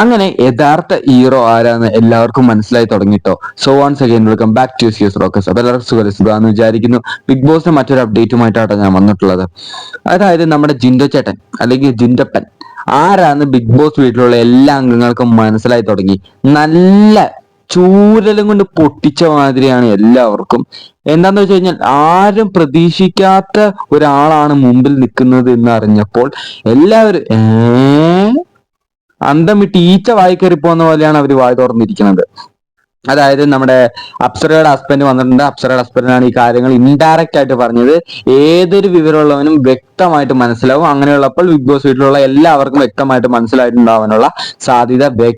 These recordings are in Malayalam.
അങ്ങനെ യഥാർത്ഥ ഹീറോ ആരാന്ന് എല്ലാവർക്കും മനസ്സിലായി തുടങ്ങിട്ടോ. So once again welcome back to സിയസ് റോക്കസ് അപ്പൊ എല്ലാവർക്കും സുഖം വിചാരിക്കുന്നു. ബിഗ് ബോസിന് മറ്റൊരു അപ്ഡേറ്റുമായിട്ടാണ് ഞാൻ വന്നിട്ടുള്ളത്. അതായത് നമ്മുടെ ജിൻഡോ ചേട്ടൻ അല്ലെങ്കിൽ ജിൻഡപ്പൻ ആരാന്ന് ബിഗ് ബോസ് വീട്ടിലുള്ള എല്ലാ അംഗങ്ങൾക്കും മനസ്സിലായി തുടങ്ങി. നല്ല ചൂരലും കൊണ്ട് പൊട്ടിച്ച മാതിരിയാണ് എല്ലാവർക്കും. എന്താന്ന് വെച്ച് കഴിഞ്ഞാൽ ആരും പ്രതീക്ഷിക്കാത്ത ഒരാളാണ് മുമ്പിൽ നിൽക്കുന്നത് എന്ന് അറിഞ്ഞപ്പോൾ എല്ലാവരും ഏ അന്തം വിട്ട് ഈച്ച വായി പോകുന്ന പോലെയാണ് അവർ വായി തുറന്നിരിക്കുന്നത്. അതായത് നമ്മുടെ അപ്സരയുടെ ഹസ്ബൻഡ് വന്നിട്ടുണ്ട്. അപ്സരയുടെ ഹസ്ബൻഡിനാണ് ഈ കാര്യങ്ങൾ ഇൻഡയറക്റ്റ് ആയിട്ട് പറഞ്ഞത്. ഏതൊരു വിവരമുള്ളവനും വ്യക്തമായിട്ട് മനസ്സിലാവും. അങ്ങനെയുള്ളപ്പോൾ ബിഗ് ബോസ് വീട്ടിലുള്ള എല്ലാവർക്കും വ്യക്തമായിട്ട് മനസ്സിലായിട്ടുണ്ടാവാനുള്ള സാധ്യത വ്യ-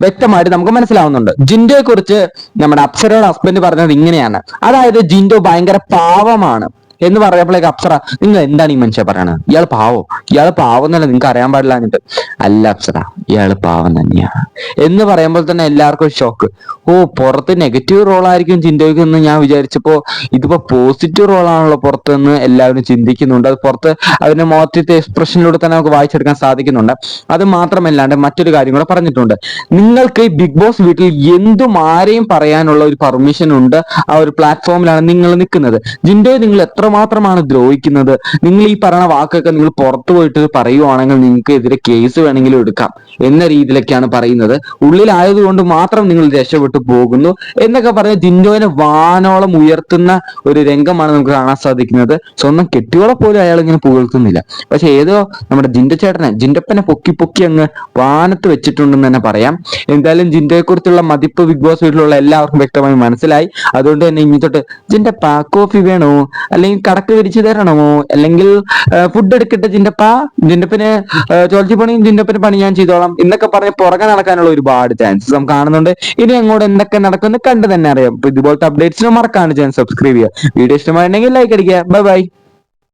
വ്യക്തമായിട്ട് നമുക്ക് മനസ്സിലാവുന്നുണ്ട്. ജിൻഡോയെ കുറിച്ച് നമ്മുടെ അപ്സരയുടെ ഹസ്ബൻഡ് പറഞ്ഞത് ഇങ്ങനെയാണ്. അതായത് ജിൻഡോ ഭയങ്കര പാവമാണ്. എന്ന് പറയുമ്പോഴേക്ക് അപ്സറ നിങ്ങൾ എന്താണ് ഈ മനുഷ്യ പറയണത്? ഇയാൾ പാവോ? ഇയാൾ പാവം എന്നല്ല നിങ്ങൾക്ക് അറിയാൻ പാടില്ല എന്നിട്ട്. അല്ല അപ്സറ ഇയാൾ പാവം തന്നെയാണ് എന്ന് പറയുമ്പോൾ തന്നെ എല്ലാവർക്കും ഷോക്ക് ഓ പുറത്ത് നെഗറ്റീവ് റോൾ ആയിരിക്കും ജിൻഡോയ്ക്ക് എന്ന് ഞാൻ വിചാരിച്ചപ്പോ ഇതിപ്പോ പോസിറ്റീവ് റോൾ ആണല്ലോ പുറത്ത് എന്ന് എല്ലാവരും ചിന്തിക്കുന്നുണ്ട്. അത് പുറത്ത് അതിന്റെ മുഖത്തെ എക്സ്പ്രഷനിലൂടെ തന്നെ നമുക്ക് വായിച്ചെടുക്കാൻ സാധിക്കുന്നുണ്ട്. അത് മാത്രമല്ലാണ്ട് മറ്റൊരു കാര്യം കൂടെ പറഞ്ഞിട്ടുണ്ട്. നിങ്ങൾക്ക് ബിഗ് ബോസ് വീട്ടിൽ എന്തും ആരെയും പറയാനുള്ള ഒരു പെർമിഷൻ ഉണ്ട് ആ ഒരു പ്ലാറ്റ്ഫോമിലാണ് നിങ്ങൾ നിൽക്കുന്നത്. ജിൻഡോയ് നിങ്ങൾ എത്രമാത്രമാണ് ദ്രോഹിക്കുന്നത്. നിങ്ങൾ ഈ പറയുന്ന വാക്കൊക്കെ നിങ്ങൾ പുറത്തു പോയിട്ട് പറയുവാണെങ്കിൽ നിങ്ങൾക്ക് എതിരെ കേസ് വേണമെങ്കിലും എടുക്കാം എന്ന രീതിയിലൊക്കെയാണ് പറയുന്നത്. ഉള്ളിലായതുകൊണ്ട് മാത്രം നിങ്ങൾ രക്ഷപ്പെട്ടു പോകുന്നു എന്നൊക്കെ പറഞ്ഞ ജിൻഡോനെ വാനോളം ഉയർത്തുന്ന ഒരു രംഗമാണ് നമുക്ക് കാണാൻ സാധിക്കുന്നത്. സ്വന്തം കെട്ടിയോളെ പോലും അയാൾ ഇങ്ങനെ പുകഴ്ത്തുന്നില്ല. പക്ഷെ ഏതോ നമ്മുടെ ജിൻഡ ചേട്ടനെ ജിൻഡപ്പനെ പൊക്കി പൊക്കി അങ്ങ് വാനത്ത് വെച്ചിട്ടുണ്ടെന്ന് തന്നെ പറയാം. എന്തായാലും ജിൻഡോയെ കുറിച്ചുള്ള മതിപ്പ് ബിഗ് ബോസ് വീട്ടിലുള്ള എല്ലാവർക്കും വ്യക്തമായി മനസ്സിലായി. അതുകൊണ്ട് തന്നെ ഇനി തൊട്ട് ജിൻഡപ്പ കോഫി വേണോ? അല്ലെങ്കിൽ കടക്ക് വിരിച്ചു തരണമോ? അല്ലെങ്കിൽ ഫുഡ് എടുക്കട്ടെ ജിൻഡപ്പ? ജിൻഡപ്പന് ചോദിച്ചു പണി ജിൻഡപ്പന് പണി ഞാൻ ചെയ്തോളാം. എന്നൊക്കെ പറഞ്ഞ് പുറകെ നടക്കാനുള്ള ഒരുപാട് ചാൻസസ് നമുക്ക് കാണുന്നുണ്ട്. ഇനി അങ്ങോട്ട് എന്തൊക്കെ നടക്കുമെന്ന് കണ്ടു തന്നെ അറിയാം. ഇതുപോലത്തെ അപ്ഡേറ്റ്സിന് മറക്കാണ് ചാൻസ് സബ്സ്ക്രൈബ് ചെയ്യുക. വീഡിയോ ഇഷ്ടമായിട്ടുണ്ടെങ്കിൽ ലൈക്ക് അടിക്കുക. Bye bye